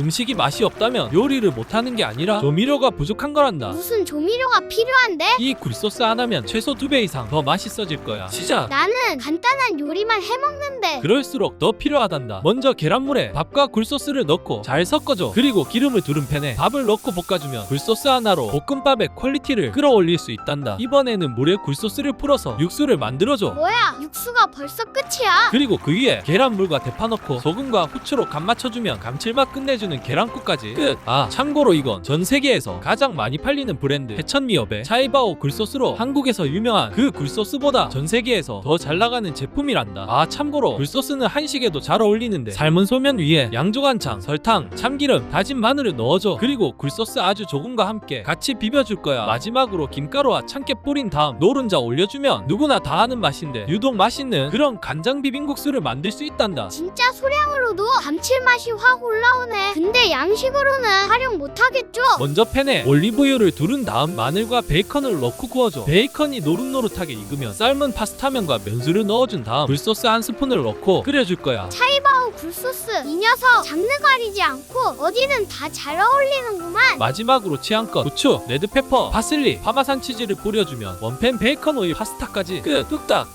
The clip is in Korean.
음식이 맛이 없다면 요리를 못하는 게 아니라 조미료가 부족한 거란다. 무슨 조미료가 필요한데? 이 굴소스 하나면 최소 두배 이상 더 맛있어질 거야. 시작. 나는 간단한 요리만 해먹는데 그럴수록 더 필요하단다. 먼저 계란물에 밥과 굴소스를 넣고 잘 섞어줘. 그리고 기름을 두른 팬에 밥을 넣고 볶아주면 굴소스 하나로 볶음밥의 퀄리티를 끌어올릴 수 있단다. 이번에는 물에 굴소스를 풀어서 육수를 만들어줘. 뭐야 육수가 벌써 끝이야 그리고 그 위에 계란물과 대파 넣고 소금과 후추로 간 맞춰주면 감칠맛 끝내 주는 계란국까지. 끝! 아 참고로 이건 전 세계에서 가장 많이 팔리는 브랜드 해천미업의 차이바오 굴소스로 한국에서 유명한 그 굴소스보다 전 세계에서 더 잘 나가는 제품이란다. 아 참고로 굴소스는 한식에도 잘 어울리는데 삶은 소면 위에 양조간장, 설탕, 참기름, 다진 마늘을 넣어줘. 그리고 굴소스 아주 조금과 함께 같이 비벼줄 거야. 마지막으로 김가루와 참깨 뿌린 다음 노른자 올려주면 누구나 다 아는 맛인데 유독 맛있는 그런 간장 비빔국수를 만들 수 있단다. 진짜 소량으로도 감칠맛이 확 올라오네 근데 양식으로는 활용 못하겠죠? 먼저 팬에 올리브유를 두른 다음 마늘과 베이컨을 넣고 구워줘. 베이컨이 노릇노릇하게 익으면 삶은 파스타면과 면수를 넣어준 다음 굴소스 한 스푼을 넣고 끓여줄 거야. 차이바오 굴소스. 이 녀석 장르 가리지 않고 어디는 다 잘 어울리는구만. 마지막으로 취향껏 후추, 레드페퍼, 파슬리, 파마산 치즈를 뿌려주면 원팬 베이컨 오일 파스타까지 끝. 뚝딱